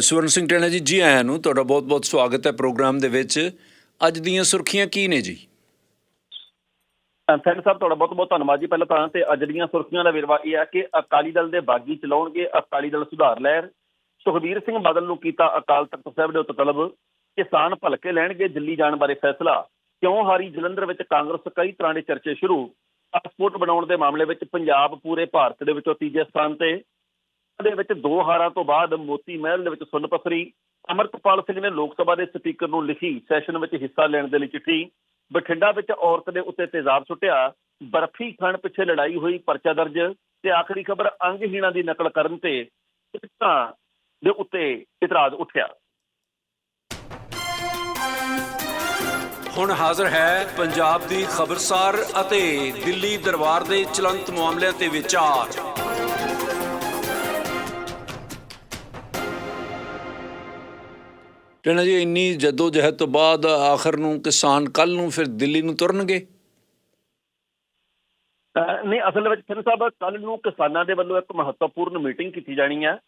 ਸਵਰਨ ਸਿੰਘ ਟੈਣਾ ਜੀ ਜੀ ਆਇਆਂ ਨੂੰ ਤੁਹਾਡਾ ਬਹੁਤ-ਬਹੁਤ ਸਵਾਗਤ ਹੈ ਪ੍ਰੋਗਰਾਮ ਦੇ ਵਿੱਚ। ਅੱਜ ਦੀਆਂ ਸੁਰਖੀਆਂ ਕੀ ਨੇ ਜੀ? ਸੈਨ ਸਾਹਿਬ ਤੁਹਾਡਾ ਬਹੁਤ ਬਹੁਤ ਧੰਨਵਾਦ ਜੀ ਪਹਿਲਾਂ ਤਾਂ, ਤੇ ਅੱਜ ਦੀਆਂ ਸੁਰਖੀਆਂ ਦਾ ਵੇਰਵਾ ਇਹ ਹੈ ਕਿ ਅਕਾਲੀ ਦਲ ਦੇ ਬਾਗੀ ਚਲਾਉਣਗੇ, ਅਕਾਲੀ ਦਲ ਸੁਧਾਰ ਲਹਿਰ। ਸੁਖਬੀਰ ਸਿੰਘ ਬਾਦਲ ਨੂੰ ਕੀਤਾ ਅਕਾਲ ਤਖਤ ਸਾਹਿਬ ਦੇ ਉੱਤੇ ਤਲਬ ਕਿਸਾਨ ਭਲਕੇ ਲੈਣਗੇ ਦਿੱਲੀ ਜਾਣ ਬਾਰੇ ਫੈਸਲਾ। ਕਿਉਂ ਹਾਰੀ ਜਲੰਧਰ ਵਿੱਚ ਕਾਂਗਰਸ ਕਈ ਤਰ੍ਹਾਂ ਦੇ ਚਰਚੇ ਸ਼ੁਰੂ? ਪਾਸਪੋਰਟ ਬਣਾਉਣ ਦੇ ਮਾਮਲੇ ਵਿੱਚ ਪੰਜਾਬ ਪੂਰੇ ਭਾਰਤ ਦੇ ਵਿੱਚੋਂ ਤੀਜੇ ਸਥਾਨ ਤੇ। ਦੇ ਵਿੱਚ ਦੋ ਹਾਰਾਂ ਤੋਂ ਬਾਅਦ ਮੋਤੀ ਮਹਿਲ ਦੇ ਵਿੱਚ ਸੁੰਨ ਪਸਰੀ, ਅਮਰਤਪਾਲ ਸਿੰਘ ਨੇ ਲੋਕ ਸਭਾ ਦੇ ਸਪੀਕਰ ਨੂੰ ਲਿਖੀ ਸੈਸ਼ਨ ਵਿੱਚ ਹਿੱਸਾ ਲੈਣ ਦੇ ਲਈ ਚਿੱਠੀ, ਬਠਿੰਡਾ ਵਿੱਚ ਔਰਤ ਦੇ ਉੱਤੇ ਤੇਜ਼ਾਬ ਸੁੱਟਿਆ, ਬਰਫੀ ਖਾਣ ਪਿੱਛੇ ਲੜਾਈ ਹੋਈ ਪਰਚਾ ਦਰਜ ਤੇ ਆਖਰੀ ਖਬਰ ਅੰਗਹੀਣਾਂ ਦੀ ਨਕਲ ਕਰਨ ਤੇ ਟਿਕਟਾਂ ਦੇ ਉੱਤੇ ਇਤਰਾਜ਼ ਉੱਠਿਆ। ਹੁਣ ਹਾਜ਼ਰ ਹੈ ਪੰਜਾਬ ਦੀ ਖਬਰਸਾਰ ਅਤੇ ਦਿੱਲੀ ਦਰਬਾਰ ਦੇ ਚਲੰਤ ਮਾਮਲਿਆਂ ਤੇ ਵਿਚਾਰ। ਟੈਣਾ ਜੀ, ਇੰਨੀ ਜੱਦੋ ਜਹਿਦ ਤੋਂ ਬਾਅਦ ਆਖਰ ਨੂੰ ਕਿਸਾਨ ਕੱਲ ਨੂੰ ਫਿਰ ਦਿੱਲੀ ਨੂੰ ਤੁਰਨਗੇ? ਨਹੀਂ, ਅਸਲ ਵਿੱਚ ਸਿੰਘ ਸਾਹਿਬ ਕੱਲ ਨੂੰ ਕਿਸਾਨਾਂ ਦੇ ਵੱਲੋਂ ਇੱਕ ਮਹੱਤਵਪੂਰਨ ਮੀਟਿੰਗ ਕੀਤੀ ਜਾਣੀ ਹੈ।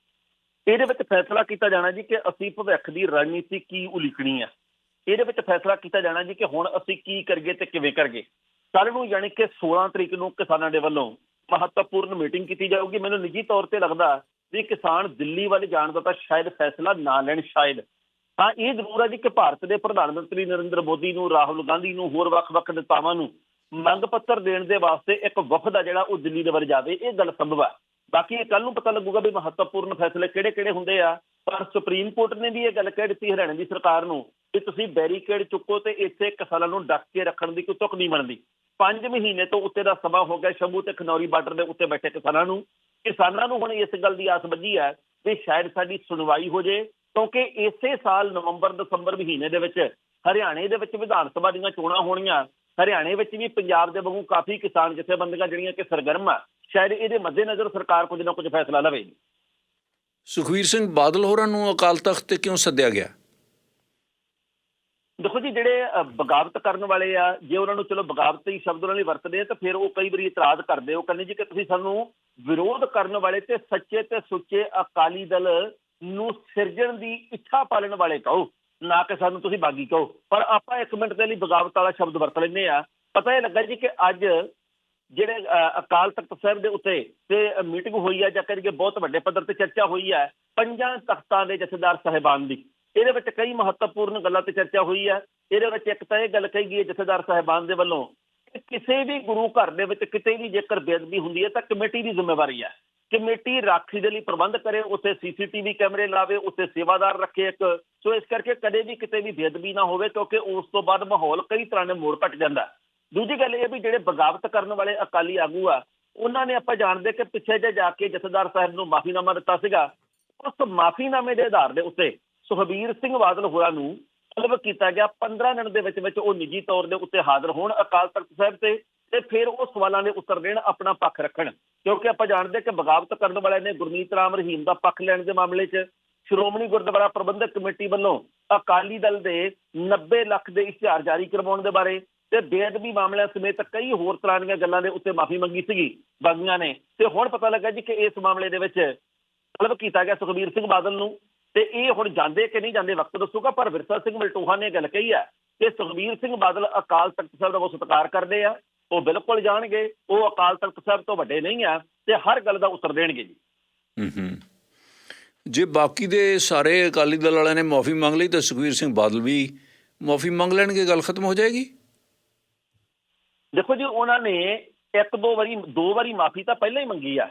ਇਹਦੇ ਵਿੱਚ ਫੈਸਲਾ ਕੀਤਾ ਜਾਣਾ ਜੀ ਕਿ ਅਸੀਂ ਭਵਿੱਖ ਦੀ ਰਣਨੀਤੀ ਕੀ ਉਲੀਕਣੀ ਹੈ। ਇਹਦੇ ਵਿੱਚ ਫੈਸਲਾ ਕੀਤਾ ਜਾਣਾ ਜੀ ਕਿ ਹੁਣ ਅਸੀਂ ਕੀ ਕਰੀਏ ਤੇ ਕਿਵੇਂ ਕਰੀਏ। ਕੱਲ ਨੂੰ ਯਾਨੀ ਕਿ 16 ਤਰੀਕ ਨੂੰ ਕਿਸਾਨਾਂ ਦੇ ਵੱਲੋਂ ਮਹੱਤਵਪੂਰਨ ਮੀਟਿੰਗ ਕੀਤੀ ਜਾਊਗੀ। ਮੈਨੂੰ ਨਿੱਜੀ ਤੌਰ ਤੇ ਲੱਗਦਾ ਵੀ ਕਿਸਾਨ ਦਿੱਲੀ ਵੱਲ ਜਾਣ ਦਾ ਤਾਂ ਸ਼ਾਇਦ ਫੈਸਲਾ ਨਾ ਲੈਣ, ਸ਼ਾਇਦ। ਹਾਂ, ਇਹ ਜ਼ਰੂਰ ਹੈ ਜੀ ਕਿ ਭਾਰਤ ਦੇ ਪ੍ਰਧਾਨ ਮੰਤਰੀ ਨਰਿੰਦਰ ਮੋਦੀ ਨੂੰ, ਰਾਹੁਲ ਗਾਂਧੀ ਨੂੰ, ਹੋਰ ਵੱਖ-ਵੱਖ ਨੇਤਾਵਾਂ ਨੂੰ ਮੰਗ ਪੱਤਰ ਦੇਣ ਦੇ ਵਾਸਤੇ ਇੱਕ ਵਫਦ ਆ ਜਿਹੜਾ ਉਹ ਦਿੱਲੀ ਦੇ ਵੱਲ ਜਾਵੇ, ਇਹ ਗੱਲ ਸੰਭਵ ਹੈ ਬਾਕੀ ਇਹ ਕੱਲ ਨੂੰ ਪਤਾ ਲੱਗੂਗਾ ਵੀ ਮਹੱਤਵਪੂਰਨ ਫੈਸਲੇ ਕਿਹੜੇ-ਕਿਹੜੇ ਹੁੰਦੇ ਆ। ਪਰ ਸੁਪਰੀਮ ਕੋਰਟ ਨੇ ਵੀ ਇਹ ਗੱਲ ਕਹਿ ਦਿੱਤੀ ਹਰਿਆਣਾ ਦੀ ਸਰਕਾਰ ਨੂੰ ਕਿ ਤੁਸੀਂ ਬੈਰੀਕੇਡ ਚੁੱਕੋ ਤੇ ਇੱਥੇ ਕਿਸਾਨਾਂ ਨੂੰ ਡੱਕ ਕੇ ਰੱਖਣ ਦੀ ਕੋਈ ਤੁਕ ਨਹੀਂ ਬਣਦੀ। 5 ਮਹੀਨੇ ਤੋਂ ਉੱਤੇ ਦਾ ਸਮਾਂ ਹੋ ਗਿਆ ਸ਼ੰਭੂ ਤੇ ਖਨੌਰੀ ਬਾਰਡਰ ਦੇ ਉੱਤੇ ਬੈਠੇ ਕਿਸਾਨਾਂ ਨੂੰ। ਕਿਸਾਨਾਂ ਨੂੰ ਹੁਣ ਇਸ ਗੱਲ ਦੀ ਆਸ ਬੱਝੀ ਹੈ ਵੀ ਸ਼ਾਇਦ ਸਾਡੀ ਸੁਣਵਾਈ ਹੋ ਜੇ। ਕਿਉਂਕਿ ਇਸੇ ਸਾਲ ਨਵੰਬਰ ਦਸੰਬਰ ਮਹੀਨੇ ਦੇ ਵਿੱਚ ਹਰਿਆਣੇ ਦੇ ਵਿੱਚ ਵਿਧਾਨ ਸਭਾ ਦੀਆਂ ਚੋਣਾਂ ਹੋਣੀਆਂ। ਹਰਿਆਣੇ ਵਿੱਚ ਵੀ ਪੰਜਾਬ ਦੇ ਵਾਂਗੂ ਕਾਫੀ ਕਿਸਾਨ ਜਥੇਬੰਦੀਆਂ ਜਿਹੜੀਆਂ ਕਿ ਸਰਗਰਮ ਆ ਸ਼ਾਇਦ ਇਹਦੇ ਮੱਦੇਨਜ਼ਰ ਸਰਕਾਰ ਕੁਝ ਨਾ ਕੁਝ ਫੈਸਲਾ ਲਵੇ। ਸੁਖਵੀਰ ਸਿੰਘ ਬਾਦਲ ਹੋਰਾਂ ਨੂੰ ਅਕਾਲ ਤਖਤ ਤੇ ਕਿਉਂ ਸੱਦਿਆ ਗਿਆ? ਦੇਖੋ ਜੀ ਜਿਹੜੇ ਬਗਾਵਤ ਕਰਨ ਵਾਲੇ ਆ ਜੇ ਉਹਨਾਂ ਨੂੰ ਚਲੋ ਬਗਾਵਤ ਹੀ ਸ਼ਬਦ ਉਹਨਾਂ ਲਈ ਵਰਤਦੇ ਆ ਤਾਂ ਫਿਰ ਉਹ ਕਈ ਵਾਰੀ ਇਤਰਾਜ਼ ਕਰਦੇ ਉਹ ਕਹਿੰਦੇ ਜੀ ਕਿ ਤੁਸੀਂ ਸਾਨੂੰ ਵਿਰੋਧ ਕਰਨ ਵਾਲੇ ਤੇ ਸੱਚੇ ਤੇ ਸੁੱਚੇ ਅਕਾਲੀ ਦਲ ਨੂੰ ਸਿਰਜਣ ਦੀ ਇੱਛਾ ਪਾਲਣ ਵਾਲੇ ਕਹੋ, ਨਾ ਕਿ ਸਾਨੂੰ ਤੁਸੀਂ ਬਾਗੀ ਕਹੋ। ਪਰ ਆਪਾਂ ਇੱਕ ਮਿੰਟ ਦੇ ਲਈ ਬਗਾਵਤ ਵਾਲਾ ਸ਼ਬਦ ਵਰਤ ਲੈਂਦੇ ਆ ਪਤਾ ਇਹ ਲੱਗਾ ਜੀ ਕਿ ਅੱਜ ਜਿਹੜੇ ਅਕਾਲ ਤਖਤ ਸਾਹਿਬ ਦੇ ਉੱਤੇ ਤੇ ਮੀਟਿੰਗ ਹੋਈ ਹੈ ਜਾਂ ਕਰੀਏ ਬਹੁਤ ਵੱਡੇ ਪੱਧਰ ਤੇ ਚਰਚਾ ਹੋਈ ਹੈ ਪੰਜਾਂ ਤਖਤਾਂ ਦੇ ਜਥੇਦਾਰ ਸਾਹਿਬਾਨ ਦੀ। ਇਹਦੇ ਵਿੱਚ ਕਈ ਮਹੱਤਵਪੂਰਨ ਗੱਲਾਂ ਤੇ ਚਰਚਾ ਹੋਈ ਹੈ ਇਹਦੇ ਵਿੱਚ ਇੱਕ ਤਾਂ ਇਹ ਗੱਲ ਕਹੀ ਗਈ ਹੈ ਜਥੇਦਾਰ ਸਾਹਿਬਾਨ ਦੇ ਵੱਲੋਂ ਕਿ ਕਿਸੇ ਵੀ ਗੁਰੂ ਘਰ ਦੇ ਵਿੱਚ ਕਿਤੇ ਵੀ ਜੇਕਰ ਬੇਅਦਬੀ ਹੁੰਦੀ ਹੈ ਤਾਂ ਕਮੇਟੀ ਦੀ ਜ਼ਿੰਮੇਵਾਰੀ ਹੈ ਕਮੇਟੀ ਰਾਖੀ ਦੇ ਲਈ ਪ੍ਰਬੰਧ ਕਰੇ, ਉੱਥੇ ਸੀਸੀਟੀਵੀ ਕੈਮਰੇ ਲਾਵੇ, ਉੱਥੇ ਸੇਵਾਦਾਰ ਰੱਖੇ ਇੱਕ। ਸੋ ਇਸ ਕਰਕੇ ਕਦੇ ਵੀ ਕਿਤੇ ਵੀ ਬੇਅਦਬੀ ਨਾ ਹੋਵੇ, ਕਿਉਂਕਿ ਉਸ ਤੋਂ ਬਾਅਦ ਮਾਹੌਲ ਕਈ ਤਰ੍ਹਾਂ ਦੇ ਮੋੜ ਘਟ ਜਾਂਦਾ। ਦੂਜੀ ਗੱਲ ਇਹ ਵੀ ਜਿਹੜੇ ਬਗਾਵਤ ਕਰਨ ਵਾਲੇ ਅਕਾਲੀ ਆਗੂ ਆ, ਉਹਨਾਂ ਨੇ ਆਪਾਂ ਜਾਣਦੇ ਕਿ ਪਿੱਛੇ ਜੇ ਜਾ ਕੇ ਜਥੇਦਾਰ ਸਾਹਿਬ ਨੂੰ ਮਾਫੀਨਾਮਾ ਦਿੱਤਾ ਸੀਗਾ। ਉਸ ਮਾਫੀਨਾਮੇ ਦੇ ਆਧਾਰ ਦੇ ਉੱਤੇ ਸੁਖਬੀਰ ਸਿੰਘ ਬਾਦਲ ਹੋਰਾਂ ਨੂੰ ਤਲਬ ਕੀਤਾ ਗਿਆ। 15 ਦਿਨ ਦੇ ਵਿੱਚ ਵਿੱਚ ਉਹ ਨਿੱਜੀ ਤੌਰ ਦੇ ਉੱਤੇ ਹਾਜ਼ਰ ਹੋਣ ਅਕਾਲ ਤਖਤ ਸਾਹਿਬ ਤੇ ਤੇ ਫਿਰ ਉਹ ਸਵਾਲਾਂ ਦੇ ਉੱਤਰ ਦੇਣ, ਆਪਣਾ ਪੱਖ ਰੱਖਣ। ਕਿਉਂਕਿ ਆਪਾਂ ਜਾਣਦੇ ਕਿ ਬਗਾਵਤ ਕਰਨ ਵਾਲਿਆਂ ਨੇ ਗੁਰਮੀਤ ਰਾਮ ਰਹੀਮ ਦਾ ਪੱਖ ਲੈਣ ਦੇ ਮਾਮਲੇ 'ਚ ਸ਼੍ਰੋਮਣੀ ਗੁਰਦੁਆਰਾ ਪ੍ਰਬੰਧਕ ਕਮੇਟੀ ਵੱਲੋਂ ਅਕਾਲੀ ਦਲ ਦੇ 90 ਲੱਖ ਦੇ ਇਸ਼ਤਿਹਾਰ ਜਾਰੀ ਕਰਵਾਉਣ ਦੇ ਬਾਰੇ ਤੇ ਬੇਅਦਬੀ ਮਾਮਲਿਆਂ ਸਮੇਤ ਕਈ ਹੋਰ ਤਰ੍ਹਾਂ ਦੀਆਂ ਗੱਲਾਂ ਦੇ ਉੱਤੇ ਮਾਫੀ ਮੰਗੀ ਸੀਗੀ, ਬਾਗੀਆਂ ਨੇ। ਤੇ ਹੁਣ ਪਤਾ ਲੱਗਾ ਜੀ ਕਿ ਇਸ ਮਾਮਲੇ ਦੇ ਵਿੱਚ ਤਲਬ ਕੀਤਾ ਗਿਆ ਸੁਖਬੀਰ ਸਿੰਘ ਬਾਦਲ ਨੂੰ। ਤੇ ਇਹ ਹੁਣ ਜਾਂਦੇ ਕਿ ਨਹੀਂ ਜਾਂਦੇ ਵਕਤ ਦੱਸੂਗਾ, ਪਰ ਵਿਰਸਾ ਸਿੰਘ ਮਲਟੋਹਾ ਨੇ ਇਹ ਗੱਲ ਕਹੀ ਹੈ ਕਿ ਸੁਖਬੀਰ ਸਿੰਘ ਬਾਦਲ ਅਕਾਲ ਤਖਤ ਸਾਹਿਬ ਦਾ ਬਹੁਤ ਸਤਿਕਾਰ ਕਰਦੇ ਆ। ਉਹ ਬਿਲਕੁਲ ਜਾਣਗੇ ਉਹ ਅਕਾਲ ਤਖਤ ਸਾਹਿਬ ਤੋਂ ਵੱਡੇ ਨਹੀਂ ਆ ਤੇ ਹਰ ਗੱਲ ਦਾ ਉੱਤਰ ਦੇਣਗੇ ਜੀ। ਹੂੰ ਹੂੰ। ਜੇ ਬਾਕੀ ਦੇ ਸਾਰੇ ਅਕਾਲੀ ਦਲ ਵਾਲਿਆਂ ਨੇ ਮਾਫੀ ਮੰਗ ਲਈ ਤਾਂ ਸੁਖਵੀਰ ਸਿੰਘ ਬਾਦਲ ਵੀ ਮਾਫੀ ਮੰਗ ਲੈਣਗੇ ਗੱਲ ਖਤਮ ਹੋ ਜਾਏਗੀ? ਦੇਖੋ ਜੀ ਉਹਨਾਂ ਨੇ ਇੱਕ ਦੋ ਵਾਰੀ ਦੋ ਵਾਰੀ ਮਾਫੀ ਤਾਂ ਪਹਿਲਾਂ ਹੀ ਮੰਗੀ ਆ।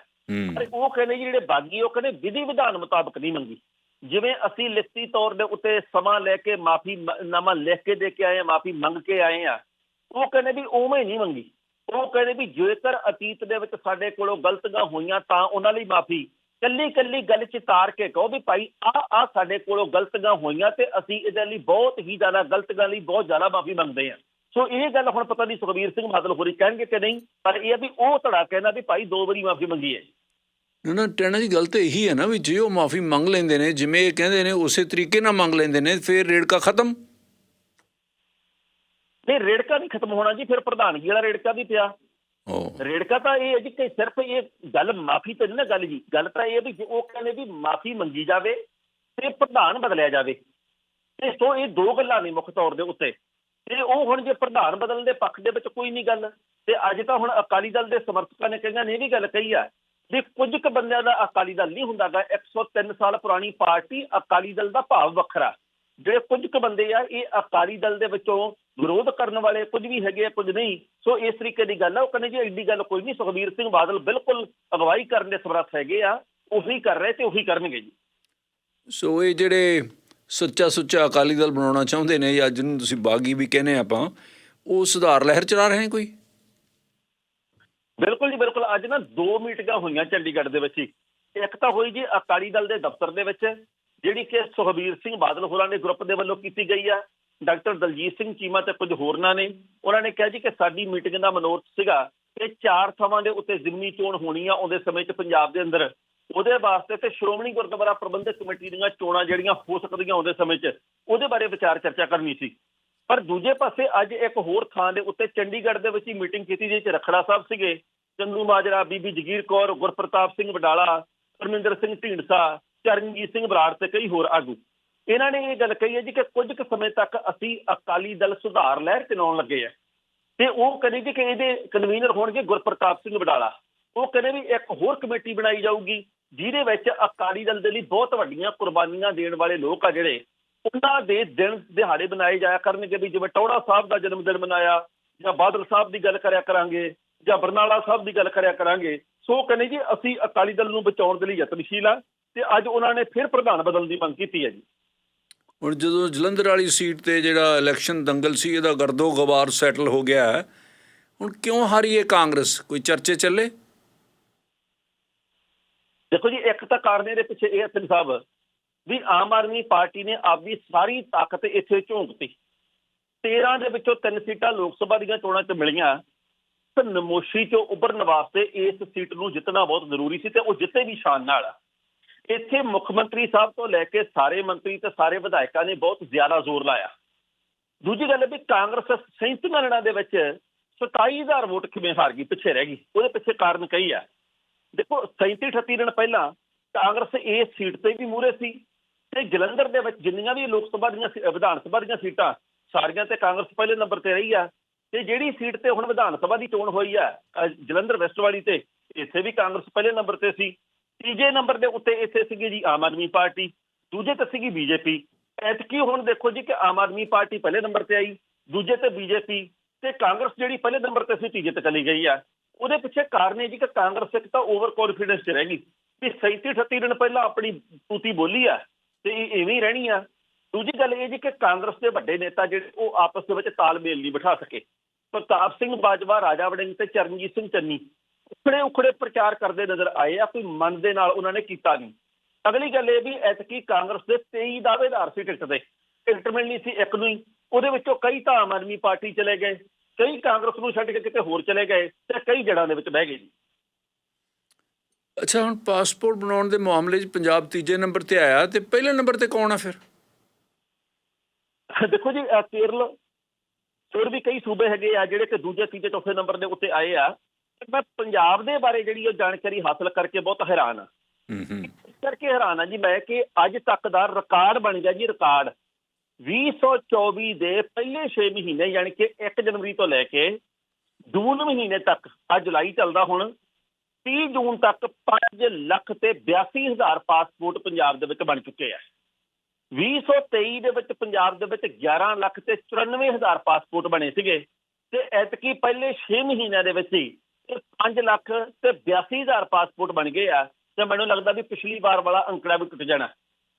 ਪਰ ਉਹ ਕਹਿੰਦੇ ਜੀ ਜਿਹੜੇ ਬਾਗੀ ਉਹ ਕਹਿੰਦੇ ਵਿਧੀ ਵਿਧਾਨ ਮੁਤਾਬਕ ਨਹੀਂ ਮੰਗੀ। ਜਿਵੇਂ ਅਸੀਂ ਲਿਖਤੀ ਤੌਰ ਦੇ ਉੱਤੇ ਸਮਾਂ ਲੈ ਕੇ ਮਾਫੀ ਨਾਮਾ ਲਿਖ ਕੇ ਦੇ ਕੇ ਆਏ ਆ ਮਾਫੀ ਮੰਗ ਕੇ ਆਏ ਆ ਉਹ ਕਹਿੰਦੇ ਵੀ ਉਵੇਂ ਨਹੀਂ ਮੰਗੀ। ਉਹ ਕਹਿੰਦੇ ਵੀ ਜੇਕਰ ਅਤੀਤ ਦੇ ਵਿੱਚ ਸਾਡੇ ਕੋਲੋਂ ਗਲਤੀਆਂ ਹੋਈਆਂ ਤਾਂ ਉਹਨਾਂ ਲਈ ਮਾਫੀ। ਕੱਲੀ ਕੱਲੀ ਗੱਲ ਚ ਕੇ ਕਹੋ ਵੀ ਭਾਈ ਆ ਆ ਸਾਡੇ ਕੋਲੋਂ ਗਲਤੀਆਂ ਹੋਈਆਂ ਤੇ ਅਸੀਂ ਇਹਦੇ ਲਈ ਬਹੁਤ ਹੀ ਜ਼ਿਆਦਾ, ਗਲਤੀਆਂ ਲਈ ਬਹੁਤ ਜ਼ਿਆਦਾ ਮਾਫੀ ਮੰਗਦੇ ਹਾਂ। ਸੋ ਇਹ ਗੱਲ ਹੁਣ ਪਤਾ ਨਹੀਂ ਸੁਖਬੀਰ ਸਿੰਘ ਬਾਦਲ ਹੋਰੀ ਕਹਿਣਗੇ ਕਿ ਨਹੀਂ, ਪਰ ਇਹ ਆ ਵੀ ਉਹ ਧੜਾ ਕਹਿੰਦਾ ਵੀ ਭਾਈ ਦੋ ਵਾਰੀ ਮਾਫੀ ਮੰਗੀ ਹੈ ਨਾ ਨਾ, ਟੈਣਾ ਜੀ, ਗੱਲ ਤਾਂ ਇਹੀ ਹੈ ਨਾ ਵੀ ਜੇ ਉਹ ਮਾਫੀ ਮੰਗ ਲੈਂਦੇ ਨੇ, ਜਿਵੇਂ ਇਹ ਕਹਿੰਦੇ ਨੇ ਉਸੇ ਤਰੀਕੇ ਨਾਲ ਮੰਗ ਲੈਂਦੇ ਨੇ, ਫਿਰ ਰੇੜਕਾ ਖਤਮ। ਨਹੀਂ ਰੇੜਕਾ ਨਹੀਂ ਖਤਮ ਹੋਣਾ ਜੀ ਫਿਰ ਪ੍ਰਧਾਨਗੀ ਵਾਲਾ ਰੇੜਕਾ ਵੀ ਪਿਆ। ਉਹ ਰੇੜਕਾ ਤਾਂ ਇਹ ਹੈ ਜੀ ਕਿ ਸਿਰਫ ਇਹ ਗੱਲ ਮਾਫੀ ਤੇ ਨਹੀਂ ਨਾ ਗੱਲ ਜੀ ਗੱਲ ਤਾਂ ਇਹ ਹੈ ਵੀ ਜੇ ਉਹ ਕਹਿੰਦੇ ਵੀ ਮਾਫੀ ਮੰਗੀ ਜਾਵੇ ਤੇ ਪ੍ਰਧਾਨ ਬਦਲਿਆ ਜਾਵੇ। ਤੇ ਸੋ ਇਹ ਦੋ ਗੱਲਾਂ ਨੇ ਮੁੱਖ ਤੌਰ ਦੇ ਉੱਤੇ। ਤੇ ਉਹ ਹੁਣ ਜੇ ਪ੍ਰਧਾਨ ਬਦਲਣ ਦੇ ਪੱਖ ਦੇ ਵਿੱਚ ਕੋਈ ਨਹੀਂ ਗੱਲ ਤੇ ਅੱਜ ਤਾਂ ਹੁਣ ਅਕਾਲੀ ਦਲ ਦੇ ਸਮਰਥਕਾਂ ਨੇ ਕਈਆਂ ਨੇ ਵੀ ਗੱਲ ਕਹੀ ਆ ਵੀ ਕੁਝ ਕੁ ਬੰਦਿਆਂ ਦਾ ਅਕਾਲੀ ਦਲ ਨਹੀਂ ਹੁੰਦਾਗਾ। 103 ਸਾਲ ਪੁਰਾਣੀ ਪਾਰਟੀ ਅਕਾਲੀ ਦਲ ਦਾ ਭਾਵ ਵੱਖਰਾ। ਜਿਹੜੇ ਕੁਝ ਕੁ ਬੰਦੇ ਆ ਇਹ ਅਕਾਲੀ ਦਲ ਦੇ ਵਿੱਚੋਂ ਵਿਰੋਧ ਕਰਨ ਵਾਲੇ ਕੁਝ ਵੀ ਹੈਗੇ ਆ ਕੁਝ ਨਹੀਂ। ਸੋ ਇਸ ਤਰੀਕੇ ਦੀ ਗੱਲ ਆ ਉਹ ਕਹਿੰਦੇ ਜੀ ਐਡੀ ਗੱਲ ਕੋਈ ਨਹੀਂ ਸੁਖਬੀਰ ਸਿੰਘ ਬਾਦਲ ਬਿਲਕੁਲ ਅਗਵਾਈ ਕਰਨ ਦੇ ਸਮਰੱਥ ਹੈਗੇ ਆ ਉਹੀ ਕਰ ਰਹੇ ਤੇ ਉਹੀ ਕਰਨਗੇ ਜੀ। ਸੋ ਇਹ ਜਿਹੜੇ ਸੱਚਾ ਸੁੱਚਾ ਅਕਾਲੀ ਦਲ ਬਣਾਉਣਾ ਚਾਹੁੰਦੇ ਨੇ ਜਾਂ ਜਿਹਨੂੰ ਤੁਸੀਂ ਬਾਗੀ ਵੀ ਕਹਿੰਦੇ ਆਪਾਂ ਉਹ ਸੁਧਾਰ ਲਹਿਰ ਚਲਾ ਰਹੇ ਕੋਈ? ਬਿਲਕੁਲ ਜੀ ਬਿਲਕੁਲ। ਅੱਜ ਨਾ ਦੋ ਮੀਟਿੰਗਾਂ ਹੋਈਆਂ ਚੰਡੀਗੜ੍ਹ ਦੇ ਵਿੱਚ ਇੱਕ ਤਾਂ ਹੋਈ ਜੀ ਅਕਾਲੀ ਦਲ ਦੇ ਦਫ਼ਤਰ ਦੇ ਵਿੱਚ ਜਿਹੜੀ ਕਿ ਸੁਖਬੀਰ ਸਿੰਘ ਬਾਦਲ ਹੋਰਾਂ ਦੇ ਗਰੁੱਪ ਦੇ ਵੱਲੋਂ ਕੀਤੀ ਗਈ ਆ, ਡਾਕਟਰ ਦਲਜੀਤ ਸਿੰਘ ਚੀਮਾ ਤੇ ਕੁਝ ਹੋਰਨਾਂ ਨੇ, ਉਹਨਾਂ ਨੇ ਕਿਹਾ ਜੀ ਕਿ ਸਾਡੀ ਮੀਟਿੰਗ ਦਾ ਮਨੋਰਥ ਸੀਗਾ ਕਿ ਚਾਰ ਥਾਵਾਂ ਦੇ ਉੱਤੇ ਜ਼ਿਮਨੀ ਚੋਣ ਹੋਣੀ ਆ ਉਹਦੇ ਸਮੇਂ 'ਚ ਪੰਜਾਬ ਦੇ ਅੰਦਰ। ਉਹਦੇ ਵਾਸਤੇ ਤੇ ਸ਼੍ਰੋਮਣੀ ਗੁਰਦੁਆਰਾ ਪ੍ਰਬੰਧਕ ਕਮੇਟੀ ਦੀਆਂ ਚੋਣਾਂ ਜਿਹੜੀਆਂ ਹੋ ਸਕਦੀਆਂ ਆਉਂਦੇ ਸਮੇਂ 'ਚ, ਉਹਦੇ ਬਾਰੇ ਵਿਚਾਰ ਚਰਚਾ ਕਰਨੀ ਸੀ। ਪਰ ਦੂਜੇ ਪਾਸੇ ਅੱਜ ਇੱਕ ਹੋਰ ਥਾਂ ਦੇ ਉੱਤੇ ਚੰਡੀਗੜ੍ਹ ਦੇ ਵਿੱਚ ਹੀ ਮੀਟਿੰਗ ਕੀਤੀ ਜਿਹਦੇ 'ਚ ਰਖੜਾ ਸਾਹਿਬ ਸੀਗੇ। ਚੰਦੂ ਮਾਜਰਾ, ਬੀਬੀ ਜਗੀਰ ਕੌਰ, ਗੁਰਪ੍ਰਤਾਪ ਸਿੰਘ ਵਡਾਲਾ, ਪਰਮਿੰਦਰ ਸਿੰਘ ਢੀਂਡਸਾ ਚਰਨਜੀਤ ਸਿੰਘ ਬਰਾੜ ਤੇ ਕਈ ਹੋਰ ਆਗੂ। ਇਹਨਾਂ ਨੇ ਇਹ ਗੱਲ ਕਹੀ ਹੈ ਜੀ ਕਿ ਕੁਝ ਕੁ ਸਮੇਂ ਤੱਕ ਅਸੀਂ ਅਕਾਲੀ ਦਲ ਸੁਧਾਰ ਲਹਿਰ ਚਲਾਉਣ ਲੱਗੇ ਆ ਤੇ ਉਹ ਕਹਿੰਦੇ ਜੀ ਕਿ ਇਹਦੇ ਕਨਵੀਨਰ ਹੋਣਗੇ ਗੁਰਪ੍ਰਤਾਪ ਸਿੰਘ ਬਡਾਲਾ ਉਹ ਕਹਿੰਦੇ ਵੀ ਇੱਕ ਹੋਰ ਕਮੇਟੀ ਬਣਾਈ ਜਾਊਗੀ, ਜਿਹਦੇ ਵਿੱਚ ਅਕਾਲੀ ਦਲ ਦੇ ਲਈ ਬਹੁਤ ਵੱਡੀਆਂ ਕੁਰਬਾਨੀਆਂ ਦੇਣ ਵਾਲੇ ਲੋਕ ਆ ਜਿਹੜੇ, ਉਹਨਾਂ ਦੇ ਦਿਨ ਦਿਹਾੜੇ ਬਣਾਏ ਜਾਇਆ ਕਰਨਗੇ ਵੀ ਜਿਵੇਂ ਟੌੜਾ ਸਾਹਿਬ ਦਾ ਜਨਮ ਦਿਨ ਮਨਾਇਆ, ਜਾਂ ਬਾਦਲ ਸਾਹਿਬ ਦੀ ਗੱਲ ਕਰਿਆ ਕਰਾਂਗੇ, ਜਾਂ ਬਰਨਾਲਾ ਸਾਹਿਬ ਦੀ ਗੱਲ ਕਰਿਆ ਕਰਾਂਗੇ। ਸੋ ਉਹ ਕਹਿੰਦੇ ਜੀ ਅਸੀਂ ਅਕਾਲੀ ਦਲ ਨੂੰ ਬਚਾਉਣ ਦੇ ਲਈ ਯਤਨਸ਼ੀਲ ਆ ਤੇ ਅੱਜ ਉਹਨਾਂ ਨੇ ਫਿਰ ਪ੍ਰਧਾਨ ਬਦਲਣ ਦੀ ਮੰਗ ਕੀਤੀ ਹੈ ਜੀ। ਹੁਣ ਜਦੋਂ ਜਲੰਧਰ ਵਾਲੀ ਸੀਟ ਤੇ ਜਿਹੜਾ ਇਲੈਕਸ਼ਨ ਦੰਗਲ ਸੀ ਇਹਦਾ ਗਰਦੋ ਗਵਾਰ ਸੈਟਲ ਹੋ ਗਿਆ ਹੈ। ਹੁਣ ਕਿਉਂ ਹਾਰੀ ਇਹ ਕਾਂਗਰਸ? ਕੋਈ ਚਰਚੇ ਚੱਲੇ? ਦੇਖੋ ਜੀ ਇੱਕ ਤਾਂ ਕਾਰਨ ਇਹਦੇ ਪਿੱਛੇ ਇਹ ਹੈ ਸਿੰਘ ਸਾਹਿਬ ਵੀ ਆਮ ਆਦਮੀ ਪਾਰਟੀ ਨੇ ਆਪਦੀ ਸਾਰੀ ਤਾਕਤ ਇੱਥੇ ਝੋਂਕਤੀ। 13 ਦੇ ਵਿੱਚੋਂ ਤਿੰਨ ਸੀਟਾਂ ਲੋਕ ਸਭਾ ਦੀਆਂ ਚੋਣਾਂ 'ਚ ਮਿਲੀਆਂ। ਤੇ ਨਮੋਸ਼ੀ 'ਚੋਂ ਉੱਭਰਨ ਵਾਸਤੇ ਇਸ ਸੀਟ ਨੂੰ ਜਿੱਤਣਾ ਬਹੁਤ ਜ਼ਰੂਰੀ ਸੀ ਤੇ ਉਹ ਜਿੱਤੇ ਵੀ ਸ਼ਾਨ ਨਾਲ। ਇੱਥੇ ਮੁੱਖ ਮੰਤਰੀ ਸਾਹਿਬ ਤੋਂ ਲੈ ਕੇ ਸਾਰੇ ਮੰਤਰੀ ਤੇ ਸਾਰੇ ਵਿਧਾਇਕਾਂ ਨੇ ਬਹੁਤ ਜ਼ਿਆਦਾ ਜ਼ੋਰ ਲਾਇਆ। ਦੂਜੀ ਗੱਲ ਇਹ ਵੀ ਕਾਂਗਰਸ 37 ਮਿਲਣਾਂ ਦੇ ਵਿੱਚ 27000 ਵੋਟ ਕਿਵੇਂ ਹਾਰ ਗਈ, ਪਿੱਛੇ ਰਹਿ ਗਈ। ਉਹਦੇ ਪਿੱਛੇ ਕਾਰਨ ਕਈ ਆ। ਦੇਖੋ 37 38 ਦਿਨ ਪਹਿਲਾਂ ਕਾਂਗਰਸ ਇਸ ਸੀਟ ਤੇ ਵੀ ਮੂਰੇ ਸੀ ਤੇ ਜਲੰਧਰ ਦੇ ਵਿੱਚ ਜਿੰਨੀਆਂ ਵੀ ਲੋਕ ਸਭਾ ਦੀਆਂ ਸੀ- ਵਿਧਾਨ ਸਭਾ ਦੀਆਂ ਸੀਟਾਂ, ਸਾਰੀਆਂ ਤੇ ਕਾਂਗਰਸ ਪਹਿਲੇ ਨੰਬਰ ਤੇ ਰਹੀ ਆ। ਤੇ ਜਿਹੜੀ ਸੀਟ ਤੇ ਹੁਣ ਵਿਧਾਨ ਸਭਾ ਦੀ ਚੋਣ ਹੋਈ ਆ ਜਲੰਧਰ ਵੈਸਟ ਵਾਲੀ ਤੇ, ਇੱਥੇ ਵੀ ਕਾਂਗਰਸ ਪਹਿਲੇ ਨੰਬਰ ਤੇ ਸੀ। ਤੀਜੇ ਨੰਬਰ ਦੇ ਉੱਤੇ ਇੱਥੇ ਸੀਗੀ ਜੀ ਆਮ ਆਦਮੀ ਪਾਰਟੀ, ਦੂਜੇ ਤੇ ਸੀਗੀ ਬੀਜੇਪੀ। ਐਤਕੀ ਹੁਣ ਦੇਖੋ ਜੀ ਕਿ ਆਮ ਆਦਮੀ ਪਾਰਟੀ ਪਹਿਲੇ ਨੰਬਰ ਤੇ ਆਈ, ਦੂਜੇ ਤੇ ਬੀਜੇਪੀ ਤੇ ਕਾਂਗਰਸ ਜਿਹੜੀ ਪਹਿਲੇ ਨੰਬਰ ਤੇ ਸੀ, ਤੀਜੇ ਤੇ ਚਲੀ ਗਈ ਆ। ਉਹਦੇ ਪਿੱਛੇ ਕਾਰਨ ਇਹ ਜੀ ਕਿ ਕਾਂਗਰਸ ਇੱਕ ਤਾਂ ਓਵਰ ਕੌਨਫੀਡੈਂਸ 'ਚ ਰਹਿ ਗਈ ਵੀ 37 38 ਦਿਨ ਪਹਿਲਾਂ ਆਪਣੀ ਤੂਤੀ ਬੋਲੀ ਆ ਤੇ ਇਹ ਇਵੇਂ ਹੀ ਰਹਿਣੀ ਆ। ਦੂਜੀ ਗੱਲ ਇਹ ਜੀ ਕਿ ਕਾਂਗਰਸ ਦੇ ਵੱਡੇ ਨੇਤਾ ਜਿਹੜੇ ਉਹ ਆਪਸ ਦੇ ਵਿੱਚ ਤਾਲਮੇਲ ਨਹੀਂ ਬਿਠਾ ਸਕੇ। ਪ੍ਰਤਾਪ ਸਿੰਘ ਬਾਜਵਾ, ਰਾਜਾ ਵੜਿੰਗ ਤੇ ਚਰਨਜੀਤ ਸਿੰਘ ਚੰਨੀ ਉਖੜੇ ਉਖੜੇ ਪ੍ਰਚਾਰ ਕਰਦੇ ਨਜ਼ਰ ਆਏ ਆ ਕੋਈ ਮਨ ਦੇ ਨਾਲ ਉਹਨਾਂ ਨੇ ਕੀਤਾ ਨਹੀਂ। ਅਗਲੀ ਗੱਲ ਇਹ ਵੀ ਐਤਕੀ ਕਾਂਗਰਸ ਦੇ 23 ਦਾਅਵੇਦਾਰ ਸੀ ਟਿਕਟ ਦੇ। ਟਿਕਟ ਮਿਲਣੀ ਸੀ ਇੱਕ ਨੂੰ ਹੀ। ਉਹਦੇ ਵਿੱਚੋਂ ਕਈ ਤਾਂ ਆਮ ਆਦਮੀ ਪਾਰਟੀ ਚਲੇ ਗਏ ਕਈ ਕਾਂਗਰਸ ਨੂੰ ਛੱਡ ਕੇ ਕਿਤੇ ਹੋਰ ਚਲੇ ਗਏ ਤੇ ਕਈ ਜੜਾਂ ਦੇ ਵਿੱਚ ਬਹਿ ਗਏ ਜੀ। ਅੱਛਾ ਹੁਣ ਪਾਸਪੋਰਟ ਬਣਾਉਣ ਦੇ ਮਾਮਲੇ 'ਚ ਪੰਜਾਬ ਤੀਜੇ ਨੰਬਰ ਤੇ ਆਇਆ ਤੇ ਪਹਿਲੇ ਨੰਬਰ ਤੇ ਕੌਣ ਆ ਫਿਰ? ਦੇਖੋ ਜੀ ਕੇਰਲ ਹੋਰ ਵੀ ਕਈ ਸੂਬੇ ਹੈਗੇ ਆ ਜਿਹੜੇ ਕਿ ਦੂਜੇ ਤੀਜੇ ਚੌਥੇ ਨੰਬਰ ਦੇ ਉੱਤੇ ਆਏ ਆ। ਮੈਂ ਪੰਜਾਬ ਦੇ ਬਾਰੇ ਜਿਹੜੀ ਉਹ ਜਾਣਕਾਰੀ ਹਾਸਲ ਕਰਕੇ ਬਹੁਤ ਹੈਰਾਨ ਆ ਹੂੰ ਕਰਕੇ ਹੈਰਾਨ ਆ ਜੀ ਮੈਂ ਕਿ ਅੱਜ ਤੱਕ ਦਾ ਰਿਕਾਰਡ ਬਣ ਗਿਆ ਜੀ ਰਿਕਾਰਡ 2024 ਦੇ ਪਹਿਲੇ 6 ਮਹੀਨੇ ਯਾਨੀ ਕਿ 1 ਜਨਵਰੀ ਤੋਂ ਲੈ ਕੇ ਜੂਨ ਮਹੀਨੇ ਤੱਕ ਆ ਜੁਲਾਈ ਚੱਲਦਾ ਹੁਣ 30 ਜੂਨ ਤੱਕ 5 ਲੱਖ ਤੇ 82 ਹਜ਼ਾਰ ਪਾਸਪੋਰਟ ਪੰਜਾਬ ਦੇ ਵਿੱਚ ਬਣ ਚੁੱਕੇ ਆ। 2023 ਦੇ ਵਿੱਚ ਪੰਜਾਬ ਦੇ ਵਿੱਚ 11 ਲੱਖ ਤੇ 94 ਹਜ਼ਾਰ ਪਾਸਪੋਰਟ ਬਣੇ ਸੀਗੇ। ਤੇ ਐਤਕੀ ਪਹਿਲੇ 6 ਮਹੀਨਿਆਂ ਦੇ ਵਿੱਚ ਹੀ 5 ਲੱਖ ਤੇ 82 ਹਜ਼ਾਰ ਪਾਸਪੋਰਟ ਬਣ ਗਏ ਆ ਤੇ ਮੈਨੂੰ ਲੱਗਦਾ ਵੀ ਪਿਛਲੀ ਵਾਰ ਵਾਲਾ ਅੰਕੜਾ ਵੀ ਟੁੱਟ ਜਾਣਾ।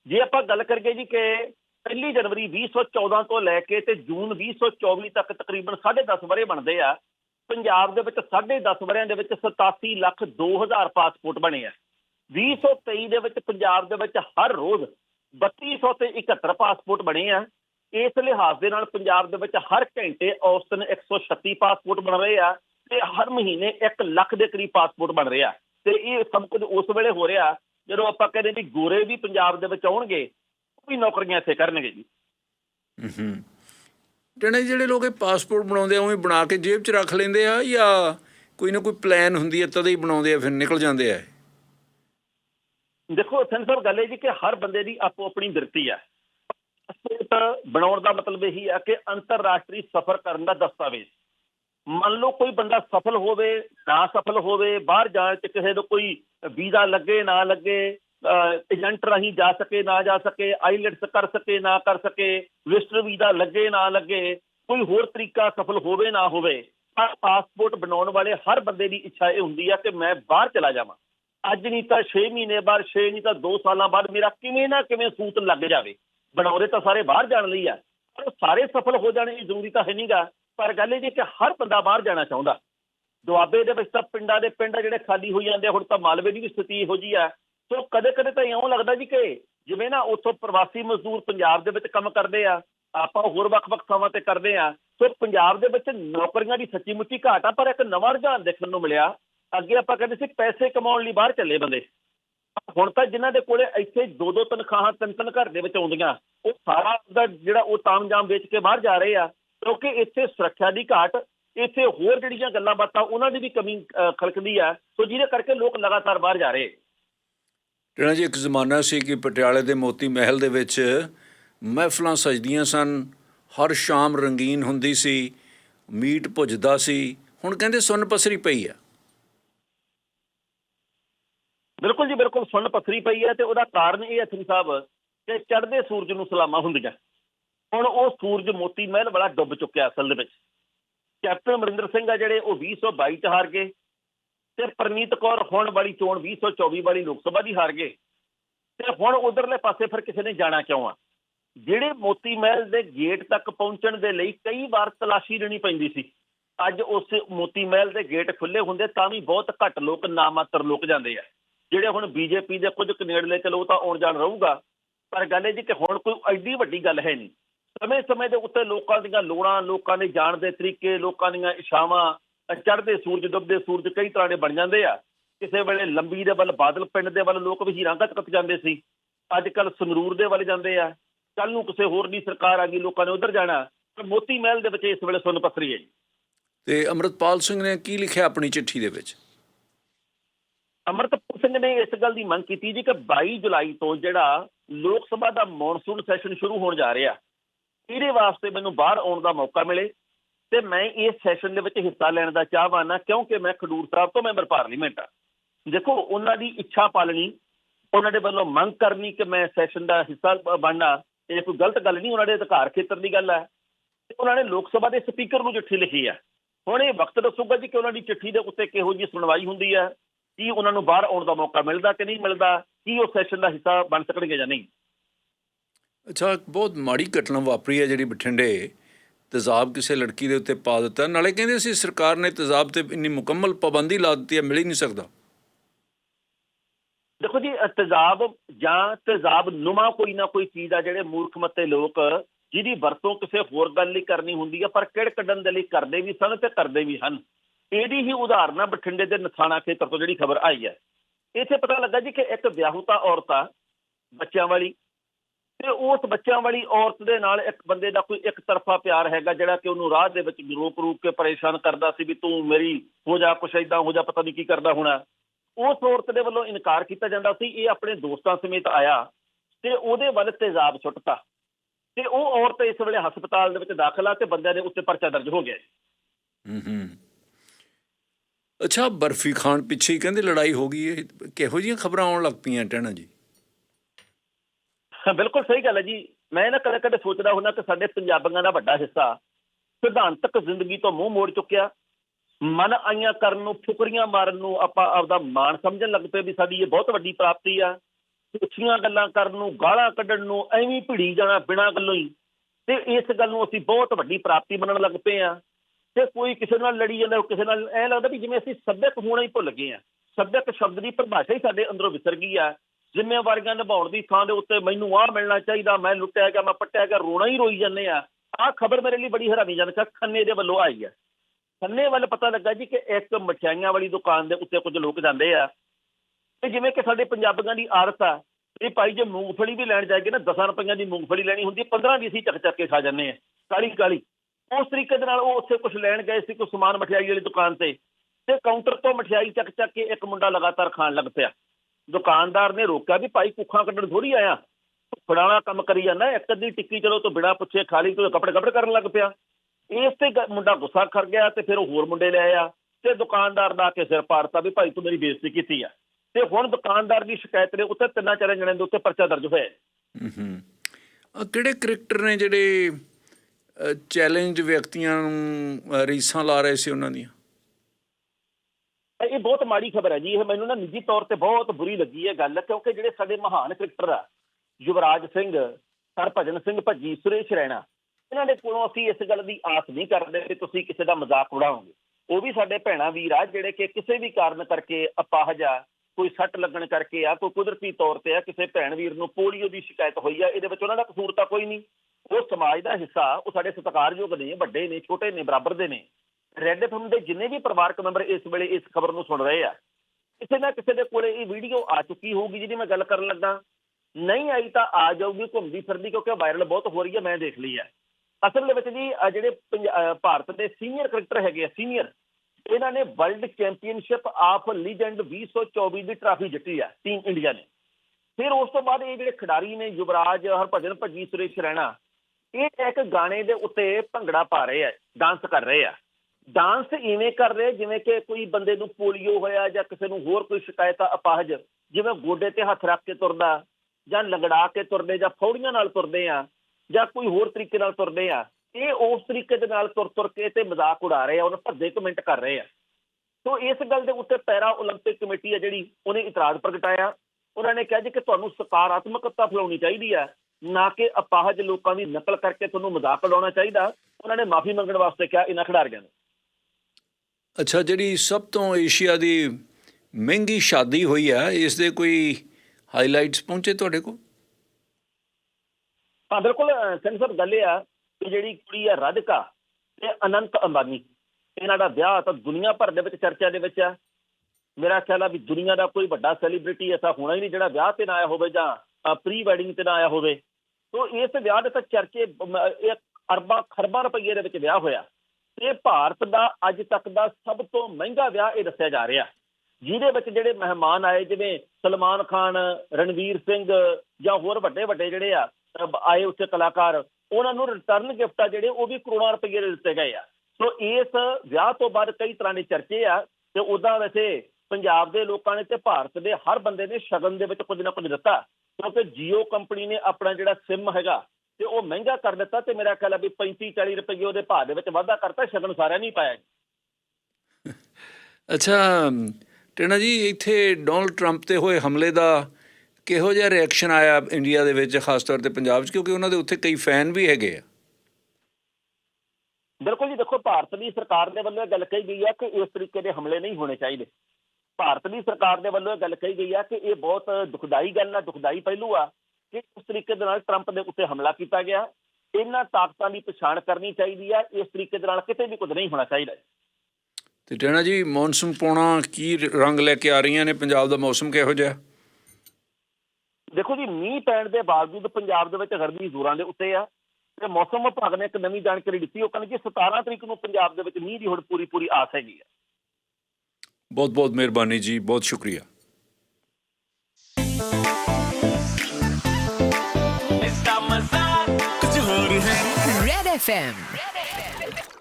ਜੇ ਆਪਾਂ ਗੱਲ ਕਰੀਏ ਜੀ ਕਿ ਪਹਿਲੀ ਜਨਵਰੀ 2014 ਤੋਂ ਲੈ ਕੇ ਤੇ ਜੂਨ 2024 ਤੱਕ ਤਕਰੀਬਨ 10.5 ਵਰੇ ਬਣਦੇ ਆ, ਪੰਜਾਬ ਦੇ ਵਿੱਚ 10.5 ਵਰਿਆਂ ਦੇ ਵਿੱਚ 87 ਲੱਖ 2000 ਪਾਸਪੋਰਟ ਬਣੇ ਆ। 2023 ਦੇ ਵਿੱਚ ਪੰਜਾਬ ਦੇ ਵਿੱਚ ਹਰ ਰੋਜ਼ 3200 ਤੇ 71 ਪਾਸਪੋਰਟ ਬਣੇ ਆ। ਇਸ ਲਿਹਾਜ਼ ਦੇ ਨਾਲ ਪੰਜਾਬ ਦੇ ਵਿੱਚ ਹਰ ਘੰਟੇ ਔਸਤਨ 136 ਪਾਸਪੋਰਟ ਬਣ ਰਹੇ ਆ। ਤੇ ਹਰ ਮਹੀਨੇ 1 ਲੱਖ ਦੇ ਕਰੀਬ ਪਾਸਪੋਰਟ ਬਣ ਰਹੇ। ਆ ਤੇ ਇਹ ਸਭ ਕੁਝ ਉਸ ਵੇਲੇ ਹੋ ਰਿਹਾ ਜਦੋਂ ਆਪਾਂ ਕਹਿੰਦੇ ਵੀ ਗੋਰੇ ਵੀ ਪੰਜਾਬ ਦੇ ਵਿੱਚ ਆਉਣਗੇ ਉਹ ਵੀ ਨੌਕਰੀਆਂ ਇੱਥੇ ਕਰਨਗੇ ਜੀ। ਹੂੰ ਹੂੰ ਜਿਹੜੇ ਜਿਹੜੇ ਲੋਕ ਇਹ ਪਾਸਪੋਰਟ ਬਣਾਉਂਦੇ ਆ ਉਵੇਂ ਬਣਾ ਕੇ ਜੇਬ 'ਚ ਰੱਖ ਲੈਂਦੇ ਆ ਜਾਂ ਕੋਈ ਨਾ ਕੋਈ ਪਲਾਨ ਹੁੰਦੀ ਹੈ ਤਦੇ ਹੀ ਬਣਾਉਂਦੇ ਆ ਫਿਰ ਨਿਕਲ ਜਾਂਦੇ ਆ ਦੇਖੋ ਸਾਹਿਬ ਗੱਲ ਇਹ ਜੀ ਕਿ ਹਰ ਬੰਦੇ ਦੀ ਆਪੋ ਆਪਣੀ ਬਿਰਤੀ ਹੈ ਪਾਸਪੋਰਟ ਬਣਾਉਣ ਦਾ ਮਤਲਬ ਇਹੀ ਹੈ ਕਿ ਅੰਤਰਰਾਸ਼ਟਰੀ ਸਫ਼ਰ ਕਰਨ ਦਾ ਦਸਤਾਵੇਜ਼। ਮੰਨ ਲਓ ਕੋਈ ਬੰਦਾ ਸਫਲ ਹੋਵੇ, ਨਾ ਸਫਲ ਹੋਵੇ, ਬਾਹਰ ਜਾਣ ਚ ਕਿਸੇ ਨੂੰ ਕੋਈ ਵੀਜ਼ਾ ਲੱਗੇ, ਨਾ ਲੱਗੇ ਏਜੰਟ ਰਾਹੀਂ ਜਾ ਸਕੇ, ਨਾ ਜਾ ਸਕੇ, ਆਈਲੈਟਸ ਕਰ ਸਕੇ, ਨਾ ਕਰ ਸਕੇ ਵਿਜ਼ਟਰ ਵੀਜ਼ਾ ਲੱਗੇ, ਨਾ ਲੱਗੇ, ਕੋਈ ਹੋਰ ਤਰੀਕਾ ਸਫਲ ਹੋਵੇ, ਨਾ ਹੋਵੇ, ਪਰ ਪਾਸਪੋਰਟ ਬਣਾਉਣ ਵਾਲੇ ਹਰ ਬੰਦੇ ਦੀ ਇੱਛਾ ਇਹ ਹੁੰਦੀ ਆ ਕਿ ਮੈਂ ਬਾਹਰ ਚਲਾ ਜਾਵਾਂ। ਅੱਜ ਨਹੀਂ ਤਾਂ 6 ਮਹੀਨੇ ਬਾਅਦ 6 ਨਹੀਂ ਤਾਂ 2 ਸਾਲਾਂ ਬਾਅਦ ਮੇਰਾ ਕਿਵੇਂ ਨਾ ਕਿਵੇਂ ਸੂਤ ਲੱਗ ਜਾਵੇ। ਬਣਾਉਰੇ ਤਾਂ ਸਾਰੇ ਬਾਹਰ ਜਾਣ ਲਈ ਆ, ਪਰ ਸਾਰੇ ਸਫਲ ਹੋ ਜਾਣੇ ਜ਼ਰੂਰੀ ਤਾਂ ਹੈ ਨਹੀਂਗਾ ਪਰ ਗੱਲ ਇਹ ਜੀ ਕਿ ਹਰ ਬੰਦਾ ਬਾਹਰ ਜਾਣਾ ਚਾਹੁੰਦਾ। ਦੁਆਬੇ ਦੇ ਵਿੱਚ ਤਾਂ ਪਿੰਡਾਂ ਦੇ ਪਿੰਡ ਜਿਹੜੇ ਖਾਲੀ ਹੋਈ ਜਾਂਦੇ ਆ, ਹੁਣ ਤਾਂ ਮਾਲਵੇ ਦੀ ਵੀ ਸਥਿਤੀ ਇਹੋ ਜੀ ਆ। ਸੋ ਕਦੇ ਕਦੇ ਤਾਂ ਇਉਂ ਲੱਗਦਾ ਜੀ ਕਿ ਜਿਵੇਂ ਨਾ ਉੱਥੋਂ ਪ੍ਰਵਾਸੀ ਮਜ਼ਦੂਰ ਪੰਜਾਬ ਦੇ ਵਿੱਚ ਕੰਮ ਕਰਦੇ ਆ ਆਪਾਂ ਹੋਰ ਵੱਖ-ਵੱਖ ਥਾਵਾਂ ਤੇ ਕਰਦੇ ਆ ਸੋ ਪੰਜਾਬ ਦੇ ਵਿੱਚ ਨੌਕਰੀਆਂ ਦੀ ਸੱਚੀ ਮੁੱਚੀ ਘਾਟ ਆ ਪਰ ਇੱਕ ਨਵਾਂ ਰੁਝਾਨ ਦੇਖਣ ਨੂੰ ਮਿਲਿਆ। ਅੱਗੇ ਆਪਾਂ ਕਹਿੰਦੇ ਸੀ ਪੈਸੇ ਕਮਾਉਣ ਲਈ ਬਾਹਰ ਚੱਲੇ ਬੰਦੇ। ਹੁਣ ਤਾਂ ਜਿਨ੍ਹਾਂ ਦੇ ਕੋਲੇ ਇੱਥੇ ਦੋ ਦੋ ਤਨਖਾਹਾਂ ਤਿੰਨ ਤਿੰਨ ਘਰ ਦੇ ਵਿੱਚ ਆਉਂਦੀਆਂ ਉਹ ਸਾਰਾ ਦਾ ਜਿਹੜਾ ਉਹ ਤਾਮਜਾਮ ਵੇਚ ਕੇ ਬਾਹਰ ਜਾ ਰਹੇ ਆ। ਕਿਉਂਕਿ ਇੱਥੇ ਸੁਰੱਖਿਆ ਦੀ ਘਾਟ ਇੱਥੇ ਹੋਰ ਜਿਹੜੀਆਂ ਗੱਲਾਂ ਬਾਤਾਂ ਉਹਨਾਂ ਦੀ ਵੀ ਕਮੀ ਖਲਕਦੀ ਆ ਸੋ ਜਿਹਦੇ ਕਰਕੇ ਲੋਕ ਲਗਾਤਾਰ ਬਾਹਰ ਜਾ ਰਹੇ ਟਣਾ ਜੀ ਇੱਕ ਜ਼ਮਾਨਾ ਸੀ ਕਿ ਪਟਿਆਲੇ ਦੇ ਮੋਤੀ ਮਹਿਲ ਦੇ ਵਿੱਚ ਮਹਿਫਲਾਂ ਸਜਦੀਆਂ ਸਨ। ਹਰ ਸ਼ਾਮ ਰੰਗੀਨ ਹੁੰਦੀ ਸੀ ਮੀਟ ਭੁੱਜਦਾ ਸੀ। ਹੁਣ ਕਹਿੰਦੇ ਸੁੰਨ ਪਸਰੀ ਪਈ ਆ ਬਿਲਕੁਲ ਜੀ ਬਿਲਕੁਲ ਸੁਣ ਪੱਥਰੀ ਪਈ ਹੈ ਤੇ ਉਹਦਾ ਕਾਰਨ ਇਹ ਹੈ ਸਿੰਘ ਸਾਹਿਬ ਕਿ ਚੜ੍ਹਦੇ ਸੂਰਜ ਨੂੰ ਸਲਾਮਾਂ ਹੁੰਦੀਆਂ। ਹੁਣ ਉਹ ਸੂਰਜ ਮੋਤੀ ਮਹਿਲ ਵਾਲਾ ਡੁੱਬ ਚੁੱਕਿਆ ਅਸਲ ਦੇ ਵਿੱਚ। ਕੈਪਟਨ ਅਮਰਿੰਦਰ ਸਿੰਘ ਆ ਜਿਹੜੇ, ਉਹ 2022 ਚ ਹਾਰ ਗਏ ਤੇ ਪ੍ਰਨੀਤ ਕੌਰ ਹੁਣ ਵਾਲੀ ਚੋਣ 2024 ਵਾਲੀ ਲੋਕ ਸਭਾ ਦੀ ਹਾਰ ਗਏ। ਤੇ ਹੁਣ ਉਧਰਲੇ ਪਾਸੇ ਫਿਰ ਕਿਸੇ ਨੇ ਜਾਣਾ ਕਿਉਂ ਆ? ਜਿਹੜੇ ਮੋਤੀ ਮਹਿਲ ਦੇ ਗੇਟ ਤੱਕ ਪਹੁੰਚਣ ਦੇ ਲਈ ਕਈ ਵਾਰ ਤਲਾਸ਼ੀ ਲੈਣੀ ਪੈਂਦੀ ਸੀ। ਅੱਜ ਉਸ ਮੋਤੀ ਮਹਿਲ ਦੇ ਗੇਟ ਖੁੱਲੇ ਹੁੰਦੇ ਤਾਂ ਵੀ ਬਹੁਤ ਘੱਟ ਲੋਕ ਨਾਮਾਤਰ ਲੋਕ ਜਾਂਦੇ ਆ। ਜਿਹੜੇ ਹੁਣ ਬੀਜੇਪੀ ਦੇ ਕੁਝ ਕਨੇੜਲੇ ਚਲੋ ਤਾਂ ਆਉਣ ਜਾਣ ਰਹੂਗਾ। ਪਰ ਗੱਲ ਇਹ ਜੀ ਕਿ ਹੁਣ ਕੋਈ ਐਡੀ ਵੱਡੀ ਗੱਲ ਹੈ ਨਹੀਂ। ਸਮੇਂ ਸਮੇਂ ਦੇ ਉੱਤੇ ਲੋਕਾਂ ਦੀਆਂ ਲੋੜਾਂ ਲੋਕਾਂ ਦੇ ਜਾਣ ਦੇ ਤਰੀਕੇ ਲੋਕਾਂ ਦੀਆਂ ਇਸ਼ਾਵਾਂ ਚੜ੍ਹਦੇ ਸੂਰਜ ਡੁੱਬਦੇ ਸੂਰਜ ਕਈ ਤਰ੍ਹਾਂ ਦੇ ਬਣ ਜਾਂਦੇ ਆ। ਕਿਸੇ ਵੇਲੇ ਲੰਬੀ ਦੇ ਵੱਲ ਬਾਦਲ ਪਿੰਡ ਦੇ ਵੱਲ ਲੋਕ ਵੀ ਹੀਰਾਂ ਕੱਤ ਜਾਂਦੇ ਸੀ। ਅੱਜ ਕੱਲ ਸੰਗਰੂਰ ਦੇ ਵੱਲ ਜਾਂਦੇ ਆ। ਕੱਲ ਨੂੰ ਕਿਸੇ ਹੋਰ ਦੀ ਸਰਕਾਰ ਆ ਗਈ ਲੋਕਾਂ ਨੇ ਉਧਰ ਜਾਣਾ। ਪਰ ਮੋਤੀ ਮਹਿਲ ਦੇ ਵਿੱਚ ਇਸ ਵੇਲੇ ਸੁੰਨ ਪੱਥਰੀ ਹੈ ਤੇ ਅਮਰਤਪਾਲ ਸਿੰਘ ਨੇ ਕੀ ਲਿਖਿਆ ਆਪਣੀ ਚਿੱਠੀ ਦੇ ਵਿੱਚ? ਅਮਰਤਪਾਲ ਸਿੰਘ ਨੇ ਇਸ ਗੱਲ ਦੀ ਮੰਗ ਕੀਤੀ ਜੀ ਕਿ 22 ਜੁਲਾਈ ਤੋਂ ਜਿਹੜਾ ਲੋਕ ਸਭਾ ਦਾ ਮੌਨਸੂਨ ਸੈਸ਼ਨ ਸ਼ੁਰੂ ਹੋਣ ਜਾ ਰਿਹਾ ਇਹਦੇ ਵਾਸਤੇ ਮੈਨੂੰ ਬਾਹਰ ਆਉਣ ਦਾ ਮੌਕਾ ਮਿਲੇ ਤੇ ਮੈਂ ਇਸ ਸੈਸ਼ਨ ਦੇ ਵਿੱਚ ਹਿੱਸਾ ਲੈਣ ਦਾ ਚਾਹਵਾਨ ਹਾਂ ਕਿਉਂਕਿ ਮੈਂ ਖਡੂਰ ਸਾਹਿਬ ਤੋਂ ਮੈਂਬਰ ਪਾਰਲੀਮੈਂਟ ਆ ਦੇਖੋ, ਉਹਨਾਂ ਦੀ ਇੱਛਾ ਪਾਲਣੀ, ਉਹਨਾਂ ਦੇ ਵੱਲੋਂ ਮੰਗ ਕਰਨੀ ਕਿ ਮੈਂ ਸੈਸ਼ਨ ਦਾ ਹਿੱਸਾ ਬਣਨਾ, ਇਹ ਕੋਈ ਗਲਤ ਗੱਲ ਨਹੀਂ, ਉਹਨਾਂ ਦੇ ਅਧਿਕਾਰ ਖੇਤਰ ਦੀ ਗੱਲ ਹੈ। ਤੇ ਉਹਨਾਂ ਨੇ ਲੋਕ ਸਭਾ ਦੇ ਸਪੀਕਰ ਨੂੰ ਚਿੱਠੀ ਲਿਖੀ ਹੈ। ਹੁਣ ਇਹ ਵਕਤ ਦੱਸੂਗਾ ਜੀ ਕਿ ਉਹਨਾਂ ਦੀ ਚਿੱਠੀ ਦੇ ਉੱਤੇ ਕਿਹੋ ਜਿਹੀ ਸੁਣਵਾਈ ਹੁੰਦੀ ਹੈ, ਕੀ ਉਹਨਾਂ ਨੂੰ ਬਾਹਰ ਆਉਣ ਦਾ ਮੌਕਾ ਮਿਲਦਾ ਕਿ ਨਹੀਂ ਮਿਲਦਾ, ਕੀ ਉਹ ਸੈਸ਼ਨ ਦਾ ਹਿੱਸਾ ਬਣ ਸਕਣਗੇ ਜਾਂ ਨਹੀਂ। ਅੱਛਾ, ਇੱਕ ਬਹੁਤ ਮਾੜੀ ਘਟਨਾ ਵਾਪਰੀ ਹੈ ਜਿਹੜੀ ਬਠਿੰਡੇ ਤੇਜ਼ਾਬ ਕਿਸੇ ਲੜਕੀ ਦੇ ਉੱਤੇ ਪਾ ਦਿੱਤਾ। ਨਾਲੇ ਕਹਿੰਦੇ ਸੀ, ਸਰਕਾਰ ਨੇ ਤੇਜ਼ਾਬ ਤੇ ਇੰਨੀ ਮੁਕੰਮਲ ਪਾਬੰਦੀ ਲਾ ਦਿੱਤੀ ਹੈ, ਮਿਲ ਹੀ ਨਹੀਂ ਸਕਦਾ। ਦੇਖੋ ਜੀ ਤੇਜ਼ਾਬ ਜਾਂ ਤੇਜ਼ਾਬ ਨੁਮਾ ਕੋਈ ਨਾ ਕੋਈ ਚੀਜ਼ ਆ, ਜਿਹੜੇ ਮੂਰਖ ਮੱਤੇ ਲੋਕ ਜਿਹਦੀ ਵਰਤੋਂ ਕਿਸੇ ਹੋਰ ਗੱਲ ਲਈ ਕਰਨੀ ਹੁੰਦੀ ਹੈ ਪਰ ਕਿਹੜ ਕੱਢਣ ਦੇ ਲਈ ਕਰਦੇ ਵੀ ਸਨ ਤੇ ਕਰਦੇ ਵੀ ਹਨ। ਇਹਦੀ ਹੀ ਉਦਾਹਰਨ ਆ, ਬਠਿੰਡੇ ਦੇ ਨਥਾਣਾ ਖੇਤਰ ਤੋਂ ਜਿਹੜੀ ਖਬਰ ਆਈ ਹੈ। ਇੱਥੇ ਪਤਾ ਲੱਗਾ ਜੀ ਕਿ ਇੱਕ ਵਿਆਹੁਤਾ ਔਰਤ ਆ, ਬੱਚਿਆਂ ਵਾਲੀ ਤੇ ਉਸ ਬੱਚਿਆਂ ਵਾਲੀ ਔਰਤ ਦੇ ਨਾਲ ਇੱਕ ਬੰਦੇ ਦਾ ਕੋਈ ਇੱਕ ਤਰਫਾ ਪਿਆਰ ਹੈਗਾ ਜਿਹੜਾ ਕਿ ਉਹਨੂੰ ਰਾਹ ਦੇ ਵਿੱਚ ਰੋਕ ਰੋਕ ਕੇ ਪਰੇਸ਼ਾਨ ਕਰਦਾ ਸੀ ਵੀ ਤੂੰ ਮੇਰੀ ਹੋ ਜਾ ਕੁਛ ਏਦਾਂ, ਹੋ ਜਾ ਪਤਾ ਨਹੀਂ ਕੀ ਕਰਦਾ ਹੋਣਾ। ਉਸ ਔਰਤ ਦੇ ਵੱਲੋਂ ਇਨਕਾਰ ਕੀਤਾ ਜਾਂਦਾ ਸੀ, ਇਹ ਆਪਣੇ ਦੋਸਤਾਂ ਸਮੇਤ ਆਇਆ ਤੇ ਉਹਦੇ ਵੱਲ ਤੇਜ਼ਾਬ ਸੁੱਟਤਾ ਤੇ ਉਹ ਔਰਤ ਇਸ ਵੇਲੇ ਹਸਪਤਾਲ ਦੇ ਵਿੱਚ ਦਾਖਲ ਆ ਤੇ ਬੰਦਿਆਂ ਦੇ ਉੱਤੇ ਪਰਚਾ ਦਰਜ ਹੋ ਗਿਆ ਹੂੰ। ਹੂੰ ਅੱਛਾ, ਬਰਫੀ ਖਾਨ ਪਿੱਛੇ ਹੀ ਕਹਿੰਦੇ ਲੜਾਈ ਹੋ ਗਈ ਹੈ ਕਿਹੋ ਜਿਹੀਆਂ ਖਬਰਾਂ ਆਉਣ ਲੱਗ ਪਈਆਂ ਟਹਿਣਾ ਜੀ? ਬਿਲਕੁਲ ਸਹੀ ਗੱਲ ਹੈ ਜੀ। ਮੈਂ ਨਾ ਕਦੇ ਕਦੇ ਸੋਚਦਾ ਹੁੰਦਾ ਕਿ ਸਾਡੇ ਪੰਜਾਬੀਆਂ ਦਾ ਵੱਡਾ ਹਿੱਸਾ ਸਿਧਾਂਤਕ ਜ਼ਿੰਦਗੀ ਤੋਂ ਮੂੰਹ ਮੋੜ ਚੁੱਕਿਆ। ਮਨ ਆਈਆਂ ਕਰਨ ਨੂੰ, ਫੁਕਰੀਆਂ ਮਾਰਨ ਨੂੰ ਆਪਾਂ ਆਪਦਾ ਮਾਣ ਸਮਝਣ ਲੱਗ ਪਏ ਵੀ ਸਾਡੀ ਇਹ ਬਹੁਤ ਵੱਡੀ ਪ੍ਰਾਪਤੀ ਆ। ਉੱਚੀਆਂ ਗੱਲਾਂ ਕਰਨ ਨੂੰ, ਗਾਲਾਂ ਕੱਢਣ ਨੂੰ, ਐਵੇਂ ਭਿੜੀ ਜਾਣਾ ਬਿਨਾਂ ਗੱਲੋਂ ਹੀ। ਤੇ ਇਸ ਗੱਲ ਨੂੰ ਅਸੀਂ ਬਹੁਤ ਵੱਡੀ ਪ੍ਰਾਪਤੀ ਮੰਨਣ ਲੱਗ ਪਏ ਆ। ਤੇ ਕੋਈ ਕਿਸੇ ਨਾਲ ਲੜੀ ਜਾਂਦਾ, ਕਿਸੇ ਨਾਲ ਐ ਲੱਗਦਾ ਵੀ ਜਿਵੇਂ ਅਸੀਂ ਸੱਭਿਅਕ ਹੋਣਾ ਹੀ ਭੁੱਲ ਗਏ ਆ। ਸੱਭਿਅਕ ਸ਼ਬਦ ਦੀ ਪਰਿਭਾਸ਼ਾ ਹੀ ਸਾਡੇ ਅੰਦਰੋਂ ਵਿਸਰ ਗਈ ਆ। ਜ਼ਿੰਮੇਵਾਰੀਆਂ ਨਿਭਾਉਣ ਦੀ ਥਾਂ ਦੇ ਉੱਤੇ ਮੈਨੂੰ ਆਹ ਮਿਲਣਾ ਚਾਹੀਦਾ, ਮੈਂ ਲੁੱਟਿਆ ਗਿਆ, ਮੈਂ ਪੱਟਿਆ ਗਿਆ, ਰੋਣਾ ਹੀ ਰੋਈ ਜਾਂਦੇ ਆ। ਆਹ ਖਬਰ ਮੇਰੇ ਲਈ ਬੜੀ ਹੈਰਾਨੀਜਨਕ ਆ, ਖੰਨੇ ਦੇ ਵੱਲੋਂ ਆਈ ਹੈ ਖੰਨੇ ਵੱਲ ਪਤਾ ਲੱਗਾ ਜੀ ਕਿ ਇੱਕ ਮਠਿਆਈਆਂ ਵਾਲੀ ਦੁਕਾਨ ਦੇ ਉੱਤੇ ਕੁਝ ਲੋਕ ਜਾਂਦੇ ਆ। ਤੇ ਜਿਵੇਂ ਕਿ ਸਾਡੇ ਪੰਜਾਬੀਆਂ ਦੀ ਆਦਤ ਆ ਇਹ ਭਾਈ ਜੇ ਮੂੰਗਫਲੀ ਵੀ ਲੈਣ ਜਾਏਗੇ ਨਾ 10 ਰੁਪਈਆਂ ਦੀ ਮੂੰਗਫਲੀ ਲੈਣੀ ਹੁੰਦੀ 15 ਦੀ ਅਸੀਂ ਚੱਕ ਚੱਕ ਕੇ ਖਾ ਜਾਂਦੇ ਆ ਕਾਲੀ ਕਾਲੀ ਉਸ ਤਰੀਕੇ ਦੇ ਨਾਲ ਉਹ ਉੱਥੇ ਕੁਝ ਲੈਣ ਗਏ ਸੀ ਕੋਈ ਸਮਾਨ ਮਠਿਆਈ ਵਾਲੀ ਦੁਕਾਨ ਤੇ। ਤੇ ਕਾਊਂਟਰ ਤੋਂ ਮਠਿਆਈ ਚੱਕ ਚੱਕ ਕੇ ਇੱਕ ਮੁੰਡਾ ਲਗਾਤਾਰ ਖਾਣ ਲੱਗ ਪਿਆ। ਦੁਕਾਨਦਾਰ ਨੇ ਰੋਕਿਆ ਵੀ ਭਾਈ ਕੁੱਖਾਂ ਕੱਢਣ ਥੋੜੀ ਆਇਆ। ਫੜਾਣਾ ਕੰਮ ਕਰੀ ਜਾਂਦਾ, ਇੱਕ ਅੱਧੀ ਟਿੱਕੀ ਚਲੋ ਤੋਂ ਬਿਨਾ ਪੁੱਛੇ ਖਾਲੀ ਤੋਂ ਕੱਪੜੇ ਕੱਪੜੇ ਕਰਨ ਲੱਗ ਪਿਆ। ਇਸ ਤੇ ਮੁੰਡਾ ਗੁੱਸਾ ਕਰ ਗਿਆ ਤੇ ਫਿਰ ਉਹ ਹੋਰ ਮੁੰਡੇ ਲੈ ਆਇਆ ਤੇ ਦੁਕਾਨਦਾਰ ਦਾ ਕੇ ਸਿਰ ਪਾੜਤਾ ਵੀ ਭਾਈ ਤੂੰ ਮੇਰੀ ਬੇਇੱਜ਼ਤੀ ਕੀਤੀ ਆ। ਤੇ ਹੁਣ ਦੁਕਾਨਦਾਰ ਦੀ ਸ਼ਿਕਾਇਤ ਦੇ ਉੱਤੇ ਤਿੰਨਾਂ ਚਾਰਾਂ ਜਣਿਆਂ ਦੇ ਉੱਤੇ ਪਰਚਾ ਦਰਜ ਹੋਇਆ। ਹੈ। ਹੂੰ ਹੂੰ ਕਿਹੜੇ ਕ੍ਰਿਕਟਰ ਨੇ ਜਿਹੜੇ ਚੈਲੰਜ ਵਿਅਕਤੀਆਂ ਨੂੰ ਰੀਸਾਂ ਲਾ ਰਹੇ ਸੀ ਉਹਨਾਂ ਦੀਆਂ? ਇਹ ਬਹੁਤ ਮਾੜੀ ਖਬਰ ਹੈ ਜੀ। ਇਹ ਮੈਨੂੰ ਨਾ ਨਿੱਜੀ ਤੌਰ ਤੇ ਬਹੁਤ ਬੁਰੀ ਲੱਗੀ ਹੈ ਗੱਲ, ਕਿਉਂਕਿ ਜਿਹੜੇ ਸਾਡੇ ਮਹਾਨ ਕ੍ਰਿਕਟਰ ਆ, ਯੁਵਰਾਜ ਸਿੰਘ, ਹਰਭਜਨ ਸਿੰਘ ਭੱਜੀ, ਸੁਰੇਸ਼ ਰੈਣਾ, ਇਹਨਾਂ ਦੇ ਕੋਲੋਂ ਅਸੀਂ ਇਸ ਗੱਲ ਦੀ ਆਸ ਨਹੀਂ ਕਰਦੇ ਕਿ ਤੁਸੀਂ ਕਿਸੇ ਦਾ ਮਜ਼ਾਕ ਉਡਾਓਗੇ। ਉਹ ਵੀ ਸਾਡੇ ਭੈਣਾ ਵੀਰ ਆ, ਜਿਹੜੇ ਕਿ ਕਿਸੇ ਵੀ ਕਾਰਨ ਕਰਕੇ ਅਪਾਹਜ ਆ, ਕੋਈ ਸੱਟ ਲੱਗਣ ਕਰਕੇ ਆ, ਕੋਈ ਕੁਦਰਤੀ ਤੌਰ ਤੇ ਆ, ਕਿਸੇ ਭੈਣ ਵੀਰ ਨੂੰ ਪੋਲੀਓ ਦੀ ਸ਼ਿਕਾਇਤ ਹੋਈ ਆ, ਇਹਦੇ ਵਿੱਚ ਉਹਨਾਂ ਦਾ ਕਸੂਰ ਤਾਂ ਕੋਈ ਨਹੀਂ। ਉਹ ਸਮਾਜ ਦਾ ਹਿੱਸਾ, ਉਹ ਸਾਡੇ ਸਤਿਕਾਰਯੋਗ ਨੇ, ਵੱਡੇ ਨੇ, ਛੋਟੇ ਨੇ, ਬਰਾਬਰ ਦੇ ਨੇ। ਰੈੱਡ ਐਫਐਮ ਦੇ ਜਿੰਨੇ ਵੀ ਪਰਿਵਾਰਕ ਮੈਂਬਰ ਇਸ ਵੇਲੇ ਇਸ ਖਬਰ ਨੂੰ ਸੁਣ ਰਹੇ ਆ, ਕਿਸੇ ਨਾ ਕਿਸੇ ਦੇ ਕੋਲੇ ਇਹ ਵੀਡੀਓ ਆ ਚੁੱਕੀ ਹੋਊਗੀ ਜਿਹਦੀ ਮੈਂ ਗੱਲ ਕਰਨ ਲੱਗਾ। ਨਹੀਂ ਆਈ ਤਾਂ ਆ ਜਾਊਗੀ ਘੁੰਮਦੀ ਫਿਰਦੀ ਕਿਉਂਕਿ ਵਾਇਰਲ ਬਹੁਤ ਹੋ ਰਹੀ ਹੈ, ਮੈਂ ਦੇਖ ਲਈ ਹੈ। ਅਸਲ ਦੇ ਵਿੱਚ ਜੀ ਜਿਹੜੇ ਪੰਜ- ਭਾਰਤ ਦੇ ਸੀਨੀਅਰ ਕ੍ਰਿਕਟਰ ਹੈਗੇ ਆ ਸੀਨੀਅਰ ਇਹਨਾਂ ਨੇ ਵਰਲਡ ਚੈਂਪੀਅਨਸ਼ਿਪ ਆਫ ਲੀਜੈਂਡ 2024 ਦੀ ਟਰਾਫੀ ਜਿੱਤੀ ਆ ਟੀਮ ਇੰਡੀਆ ਨੇ। ਫਿਰ ਉਸ ਤੋਂ ਬਾਅਦ ਇਹ ਜਿਹੜੇ ਖਿਡਾਰੀ ਨੇ, ਯੁਵਰਾਜ, ਹਰਭਜਨ, ਭੱਜੀ, ਸੁਰੇਸ਼ ਰੈਣਾ, ਇਹ ਇੱਕ ਗਾਣੇ ਦੇ ਉੱਤੇ ਭੰਗੜਾ ਪਾ ਰਹੇ ਆ ਡਾਂਸ ਕਰ ਰਹੇ ਆ। ਡਾਂਸ ਇਵੇਂ ਕਰ ਰਹੇ ਜਿਵੇਂ ਕਿ ਕੋਈ ਬੰਦੇ ਨੂੰ ਪੋਲੀਓ ਹੋਇਆ ਜਾਂ ਕਿਸੇ ਨੂੰ ਹੋਰ ਕੋਈ ਸ਼ਿਕਾਇਤ ਆ ਅਪਾਹਜ ਜਿਵੇਂ ਗੋਡੇ ਤੇ ਹੱਥ ਰੱਖ ਕੇ ਤੁਰਦਾ ਜਾਂ ਲੰਗੜਾ ਕੇ ਤੁਰਦੇ ਜਾਂ ਫੌੜੀਆਂ ਨਾਲ ਤੁਰਦੇ ਆ ਜਾਂ ਕੋਈ ਹੋਰ ਤਰੀਕੇ ਨਾਲ ਤੁਰਦੇ ਆ ਇਹ ਉਸ ਤਰੀਕੇ ਦੇ ਨਾਲ ਤੁਰ ਤੁਰ ਕੇ ਤੇ ਮਜ਼ਾਕ ਉਡਾ ਰਹੇ ਆ ਉਹਨਾਂ ਭੱਜੇ ਕਮੈਂਟ ਕਰ ਰਹੇ ਆ ਸੋ ਇਸ ਗੱਲ ਦੇ ਉੱਤੇ ਪੈਰਾ 올림픽 ਕਮੇਟੀ ਆ ਜਿਹੜੀ ਉਹਨੇ ਇਤਰਾਜ਼ ਪ੍ਰਗਟਾਇਆ ਉਹਨਾਂ ਨੇ ਕਿਹਾ ਜੀ ਕਿ ਤੁਹਾਨੂੰ ਸਕਾਰਾਤਮਕਤਾ ਫੈਲਾਉਣੀ ਚਾਹੀਦੀ ਆ ਨਾ ਕਿ ਅਪਾਹਜ ਲੋਕਾਂ ਦੀ ਨਕਲ ਕਰਕੇ ਤੁਹਾਨੂੰ ਮਜ਼ਾਕ ਉਡਾਉਣਾ ਚਾਹੀਦਾ ਉਹਨਾਂ ਨੇ ਮਾਫੀ ਮੰਗਣ ਵਾਸਤੇ ਕਿਹਾ ਇਹਨਾਂ ਖਿਡਾਰੀਆਂ ਨੂੰ ਅੱਛਾ, ਜਿਹੜੀ ਸਭ ਤੋਂ ਏਸ਼ੀਆ ਦੀ ਮਹਿੰਗੀ ਸ਼ਾਦੀ ਹੋਈ ਹੈ ਇਸ ਦੇ ਕੋਈ ਹਾਈਲਾਈਟਸ ਪਹੁੰਚੇ ਤੁਹਾਡੇ ਕੋਲ? ਹਾਂ, ਬਿਲਕੁਲ ਸਿੰਘ ਸਾਹਿਬ, ਗੱਲ ਇਹ ਆ ਕਿ ਜਿਹੜੀ ਕੁੜੀ ਆ ਰਾਧਿਕਾ ਤੇ ਅਨੰਤ ਅੰਬਾਨੀ, ਇਹਨਾਂ ਦਾ ਵਿਆਹ ਤਾਂ ਦੁਨੀਆ ਭਰ ਦੇ ਵਿੱਚ ਚਰਚਾ ਦੇ ਵਿੱਚ ਆ। ਮੇਰਾ ਖਿਆਲ ਆ ਵੀ ਦੁਨੀਆ ਦਾ ਕੋਈ ਵੱਡਾ ਸੈਲੀਬ੍ਰਿਟੀ ਐਸਾ ਹੋਣਾ ਹੀ ਨਹੀਂ ਜਿਹੜਾ ਵਿਆਹ ਤੇ ਨਾ ਆਇਆ ਹੋਵੇ ਜਾਂ ਪ੍ਰੀ ਵੈਡਿੰਗ ਤੇ ਨਾ ਆਇਆ ਹੋਵੇ। ਸੋ ਇਸ ਵਿਆਹ ਦੇ ਤਾਂ ਚਰਚੇ ਇਹ ਅਰਬਾਂ, ਖਰਬਾਂ ਰੁਪਏ ਦੇ ਵਿੱਚ ਵਿਆਹ ਹੋਇਆ। ਤੇ ਭਾਰਤ ਦਾ ਅੱਜ ਤੱਕ ਦਾ ਸਭ ਤੋਂ ਮਹਿੰਗਾ ਵਿਆਹ ਇਹ ਦੱਸਿਆ ਜਾ ਰਿਹਾ। ਜਿਹਦੇ ਵਿੱਚ ਜਿਹੜੇ ਮਹਿਮਾਨ ਆਏ, ਜਿਵੇਂ ਸਲਮਾਨ ਖਾਨ, ਰਣਵੀਰ ਸਿੰਘ ਜਾਂ ਹੋਰ ਵੱਡੇ ਵੱਡੇ ਜਿਹੜੇ ਆ ਆਏ ਉੱਥੇ ਕਲਾਕਾਰ, ਉਹਨਾਂ ਨੂੰ ਰਿਟਰਨ ਗਿਫਟ ਆ ਜਿਹੜੇ, ਉਹ ਵੀ ਕਰੋੜਾਂ ਰੁਪਏ ਦੇ ਦਿੱਤੇ ਗਏ ਆ। ਸੋ ਇਸ ਵਿਆਹ ਤੋਂ ਬਾਅਦ ਕਈ ਤਰ੍ਹਾਂ ਦੇ ਚਰਚੇ ਆ ਤੇ ਉਦਾਂ ਵੈਸੇ ਪੰਜਾਬ ਦੇ ਲੋਕਾਂ ਨੇ ਤੇ ਭਾਰਤ ਦੇ ਹਰ ਬੰਦੇ ਨੇ ਸ਼ਗਨ ਦੇ ਵਿੱਚ ਕੁਝ ਨਾ ਕੁਝ ਦਿੱਤਾ। ਕਿਉਂਕਿ ਜੀਓ ਕੰਪਨੀ ਨੇ ਆਪਣਾ ਜਿਹੜਾ ਸਿਮ ਹੈਗਾ ਤੇ ਉਹ ਮਹਿੰਗਾ ਕਰ ਦਿੱਤਾ ਤੇ ਮੇਰਾ ਖਿਆਲ ਆ ਵੀ 35 40 ਰੁਪਏ ਉਹਦੇ ਭਾਅ ਦੇ ਵਿੱਚ ਵਾਧਾ ਕਰਤਾ ਸ਼ਗਨ ਸਾਰਿਆਂ ਨਹੀਂ ਪਾਇਆ ਅੱਛਾ ਟੇਣਾ ਜੀ ਇੱਥੇ ਡੋਨਲਡ ਟਰੰਪ ਤੇ ਹੋਏ ਹਮਲੇ ਦਾ ਕਿਹੋ ਜਿਹਾ ਰਿਐਕਸ਼ਨ ਆਇਆ ਇੰਡੀਆ ਦੇ ਵਿੱਚ ਖਾਸ ਤੌਰ ਤੇ ਪੰਜਾਬ 'ਚ? ਕਿਉਂਕਿ ਉਹਨਾਂ ਦੇ ਉੱਥੇ ਕਈ ਫੈਨ ਵੀ ਹੈਗੇ ਆ। ਬਿਲਕੁਲ ਜੀ ਦੇਖੋ ਭਾਰਤ ਦੀ ਸਰਕਾਰ ਦੇ ਵੱਲੋਂ ਇਹ ਗੱਲ ਕਹੀ ਗਈ ਹੈ ਕਿ ਇਸ ਤਰੀਕੇ ਦੇ ਹਮਲੇ ਨਹੀਂ ਹੋਣੇ ਚਾਹੀਦੇ। ਭਾਰਤ ਦੀ ਸਰਕਾਰ ਦੇ ਵੱਲੋਂ ਇਹ ਗੱਲ ਕਹੀ ਗਈ ਹੈ ਕਿ ਇਹ ਬਹੁਤ ਦੁਖਦਾਈ ਗੱਲ ਹੈ ਦੁਖਦਾਈ ਪਹਿਲੂ ਆ। ਕਿ ਇਸ ਤਰੀਕੇ ਦੇ ਨਾਲ ਟਰੰਪ ਦੇ ਉੱਤੇ ਹਮਲਾ ਕੀਤਾ ਗਿਆ ਇਹਨਾਂ ਤਾਕਤਾਂ ਦੀ ਪਛਾਣ ਕਰਨੀ ਚਾਹੀਦੀ ਹੈ ਇਸ ਤਰੀਕੇ ਦੇ ਨਾਲ ਕਿਤੇ ਵੀ ਕੁਝ ਨਹੀਂ ਹੋਣਾ ਚਾਹੀਦਾ। ਤੇ ਟੇਣਾ ਜੀ ਮੌਨਸੂਨ ਪੌਣਾ ਕੀ ਰੰਗ ਲੈ ਕੇ ਆ ਰਹੀਆਂ ਨੇ? ਪੰਜਾਬ ਦਾ ਮੌਸਮ ਕਿਹੋ ਜਿਹਾ? ਦੇਖੋ ਜੀ ਮੀਂਹ ਪੈਣ ਦੇ ਬਾਵਜੂਦ ਪੰਜਾਬ ਦੇ ਵਿੱਚ ਗਰਮੀ ਜ਼ੋਰਾਂ ਦੇ ਉੱਤੇ ਆ ਤੇ ਮੌਸਮ ਵਿਭਾਗ ਨੇ ਇੱਕ ਨਵੀਂ ਜਾਣਕਾਰੀ ਦਿੱਤੀ ਉਹ ਕਹਿੰਦੇ ਕਿ 17 ਤਰੀਕ ਨੂੰ ਪੰਜਾਬ ਦੇ ਵਿੱਚ ਮੀਂਹ ਦੀ ਹੁਣ ਪੂਰੀ ਪੂਰੀ ਆਸ ਹੈਗੀ ਆ। ਬਹੁਤ ਬਹੁਤ ਮਿਹਰਬਾਨੀ ਜੀ ਬਹੁਤ ਸ਼ੁਕਰੀਆ। FM.